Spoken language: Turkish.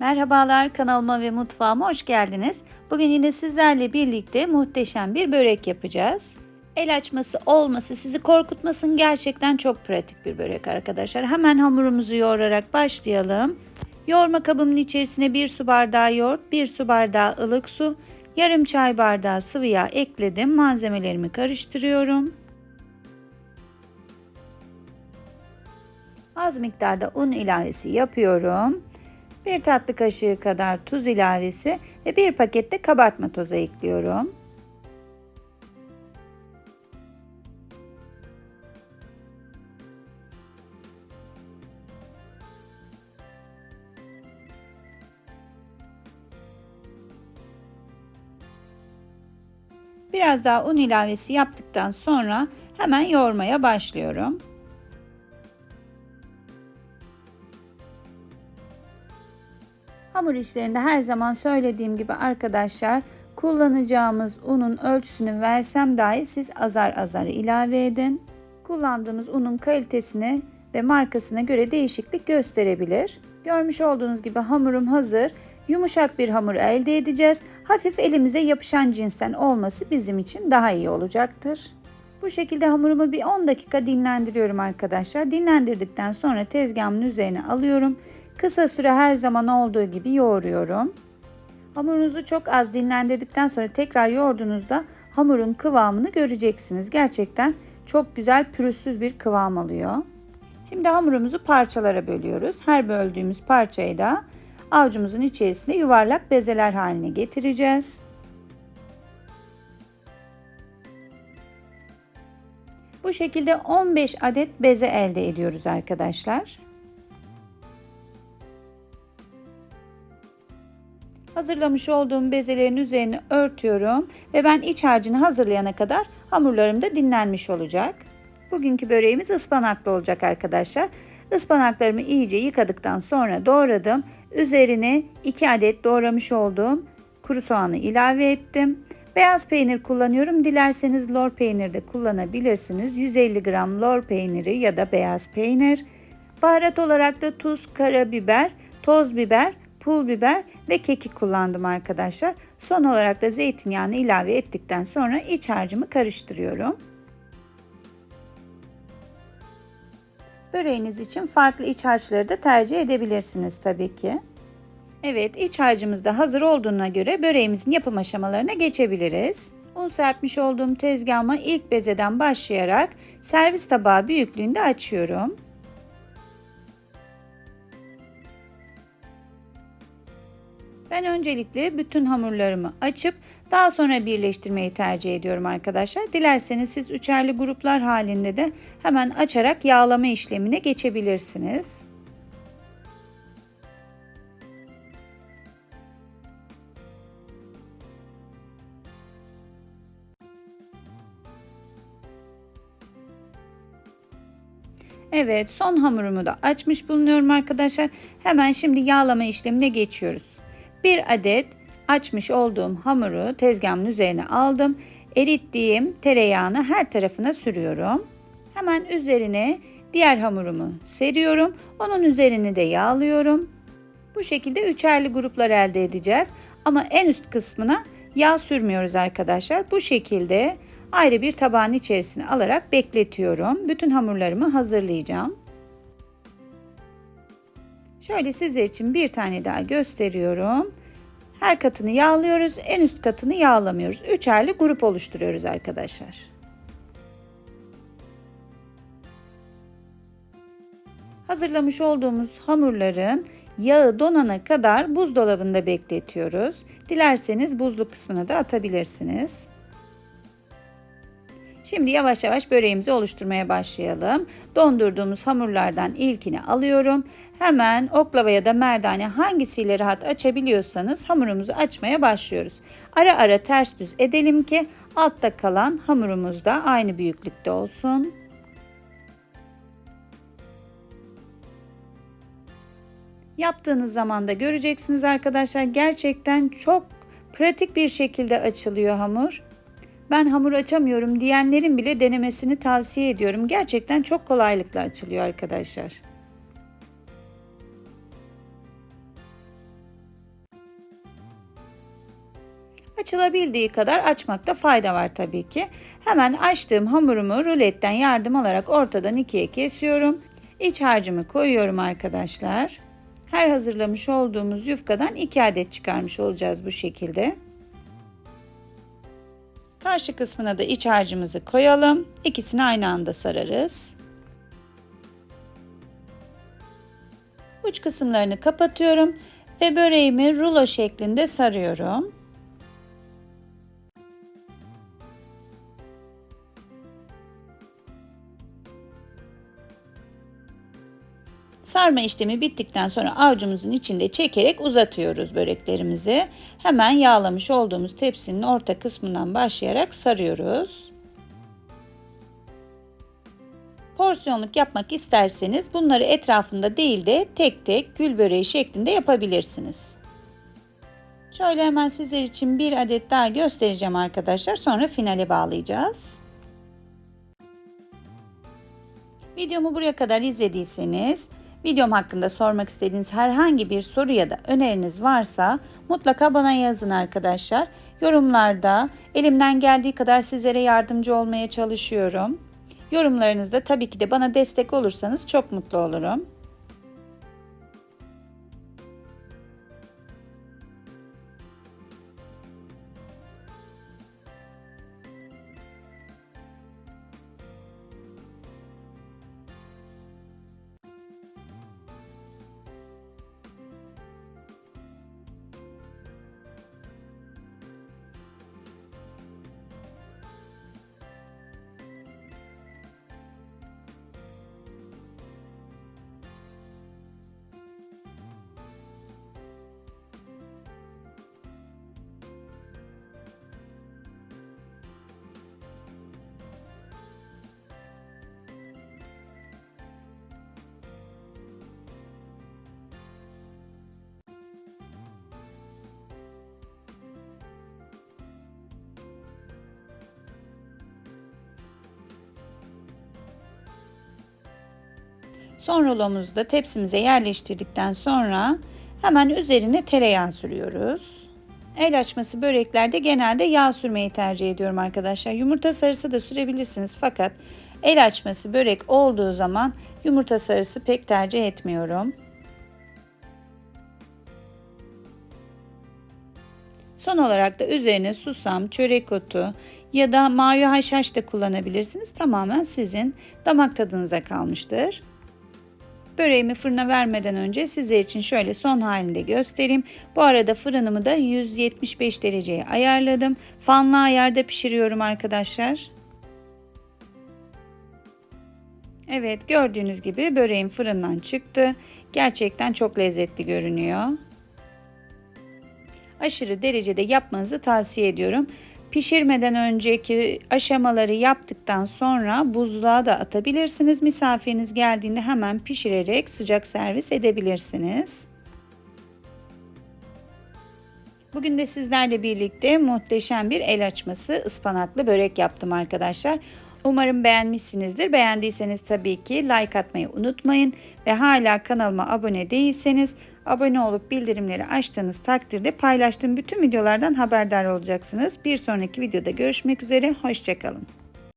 Merhabalar kanalıma ve mutfağıma hoş geldiniz. Bugün yine sizlerle birlikte muhteşem bir börek yapacağız. El açması olması sizi korkutmasın gerçekten çok pratik bir börek arkadaşlar. Hemen hamurumuzu yoğurarak başlayalım. Yoğurma kabımın içerisine 1 su bardağı yoğurt, 1 su bardağı ılık su, yarım çay bardağı sıvı yağ ekledim. Malzemelerimi karıştırıyorum. Az miktarda un ilavesi yapıyorum. 1 tatlı kaşığı kadar tuz ilavesi ve 1 paket de kabartma tozu ekliyorum. Biraz daha un ilavesi yaptıktan sonra hemen yoğurmaya başlıyorum. Hamur işlerinde her zaman söylediğim gibi arkadaşlar kullanacağımız unun ölçüsünü versem dahi siz azar azar ilave edin. Kullandığımız unun kalitesine ve markasına göre değişiklik gösterebilir. Görmüş olduğunuz gibi hamurum hazır. Yumuşak bir hamur elde edeceğiz. Hafif elimize yapışan cinsten olması bizim için daha iyi olacaktır. Bu şekilde hamurumu bir 10 dakika dinlendiriyorum arkadaşlar. Dinlendirdikten sonra tezgahımın üzerine alıyorum. Kısa süre her zaman olduğu gibi yoğuruyorum. Hamurunuzu çok az dinlendirdikten sonra tekrar yoğurduğunuzda hamurun kıvamını göreceksiniz. Gerçekten çok güzel pürüzsüz bir kıvam alıyor. Şimdi hamurumuzu parçalara bölüyoruz. Her böldüğümüz parçayı da avucumuzun içerisinde yuvarlak bezeler haline getireceğiz. Bu şekilde 15 adet beze elde ediyoruz arkadaşlar. Hazırlamış olduğum bezelerin üzerine örtüyorum ve ben iç harcını hazırlayana kadar hamurlarım da dinlenmiş olacak. Bugünkü böreğimiz ıspanaklı olacak arkadaşlar. Ispanaklarımı iyice yıkadıktan sonra doğradım. Üzerine 2 adet doğramış olduğum kuru soğanı ilave ettim. Beyaz peynir kullanıyorum. Dilerseniz lor peynir de kullanabilirsiniz. 150 gram lor peyniri ya da beyaz peynir. Baharat olarak da tuz, karabiber, toz biber, pul biber ve kekik kullandım arkadaşlar. Son olarak da zeytinyağını ilave ettikten sonra iç harcımı karıştırıyorum. Böreğiniz için farklı iç harçları da tercih edebilirsiniz tabii ki. Evet iç harcımız da hazır olduğuna göre böreğimizin yapım aşamalarına geçebiliriz. Un serpmiş olduğum tezgahıma ilk bezeden başlayarak servis tabağı büyüklüğünde açıyorum. Ben öncelikle bütün hamurlarımı açıp daha sonra birleştirmeyi tercih ediyorum arkadaşlar. Dilerseniz siz üçerli gruplar halinde de hemen açarak yağlama işlemine geçebilirsiniz. Evet son hamurumu da açmış bulunuyorum arkadaşlar. Hemen şimdi yağlama işlemine geçiyoruz. Bir adet açmış olduğum hamuru tezgahımın üzerine aldım. Erittiğim tereyağını her tarafına sürüyorum. Hemen üzerine diğer hamurumu seriyorum. Onun üzerini de yağlıyorum. Bu şekilde üçerli gruplar elde edeceğiz. Ama en üst kısmına yağ sürmüyoruz arkadaşlar. Bu şekilde ayrı bir tabağın içerisine alarak bekletiyorum. Bütün hamurlarımı hazırlayacağım. Şöyle sizler için bir tane daha gösteriyorum. Her katını yağlıyoruz. En üst katını yağlamıyoruz. Üçerli grup oluşturuyoruz arkadaşlar. Hazırlamış olduğumuz hamurların yağı donana kadar buzdolabında bekletiyoruz. Dilerseniz buzlu kısmına da atabilirsiniz. Şimdi yavaş yavaş böreğimizi oluşturmaya başlayalım. Dondurduğumuz hamurlardan ilkini alıyorum. Hemen oklava ya da merdane hangisiyle rahat açabiliyorsanız hamurumuzu açmaya başlıyoruz. Ara ara ters düz edelim ki altta kalan hamurumuz da aynı büyüklükte olsun. Yaptığınız zaman da göreceksiniz arkadaşlar gerçekten çok pratik bir şekilde açılıyor hamur ben hamur açamıyorum diyenlerin bile denemesini tavsiye ediyorum. Gerçekten çok kolaylıkla açılıyor arkadaşlar. Açılabildiği kadar açmakta fayda var tabii ki. Hemen açtığım hamurumu ruletten yardım alarak ortadan ikiye kesiyorum. İç harcımı koyuyorum arkadaşlar. Her hazırlamış olduğumuz yufkadan 2 adet çıkarmış olacağız bu şekilde. Karşı kısmına da iç harcımızı koyalım. İkisini aynı anda sararız. Uç kısımlarını kapatıyorum ve böreğimi rulo şeklinde sarıyorum. Sarma işlemi bittikten sonra avucumuzun içinde çekerek uzatıyoruz böreklerimizi. Hemen yağlamış olduğumuz tepsinin orta kısmından başlayarak sarıyoruz. Porsiyonluk yapmak isterseniz bunları etrafında değil de tek tek gül böreği şeklinde yapabilirsiniz. Şöyle hemen sizler için bir adet daha göstereceğim arkadaşlar. Sonra finale bağlayacağız. Videomu buraya kadar izlediyseniz Videom hakkında sormak istediğiniz herhangi bir soru ya da öneriniz varsa mutlaka bana yazın arkadaşlar. Yorumlarda elimden geldiği kadar sizlere yardımcı olmaya çalışıyorum. Yorumlarınızda tabii ki de bana destek olursanız çok mutlu olurum. Son rulomuzu da tepsimize yerleştirdikten sonra hemen üzerine tereyağı sürüyoruz. El açması böreklerde genelde yağ sürmeyi tercih ediyorum arkadaşlar. Yumurta sarısı da sürebilirsiniz fakat el açması börek olduğu zaman yumurta sarısı pek tercih etmiyorum. Son olarak da üzerine susam, çörek otu ya da mavi haşhaş da kullanabilirsiniz. Tamamen sizin damak tadınıza kalmıştır. Böreğimi fırına vermeden önce size için şöyle son halinde göstereyim. Bu arada fırınımı da 175 dereceye ayarladım. Fanlı ayarda pişiriyorum arkadaşlar. Evet gördüğünüz gibi böreğim fırından çıktı. Gerçekten çok lezzetli görünüyor. Aşırı derecede yapmanızı tavsiye ediyorum. Pişirmeden önceki aşamaları yaptıktan sonra buzluğa da atabilirsiniz. Misafiriniz geldiğinde hemen pişirerek sıcak servis edebilirsiniz. Bugün de sizlerle birlikte muhteşem bir el açması ıspanaklı börek yaptım arkadaşlar. Umarım beğenmişsinizdir. Beğendiyseniz tabii ki like atmayı unutmayın ve hala kanalıma abone değilseniz abone olup bildirimleri açtığınız takdirde paylaştığım bütün videolardan haberdar olacaksınız. Bir sonraki videoda görüşmek üzere. Hoşçakalın.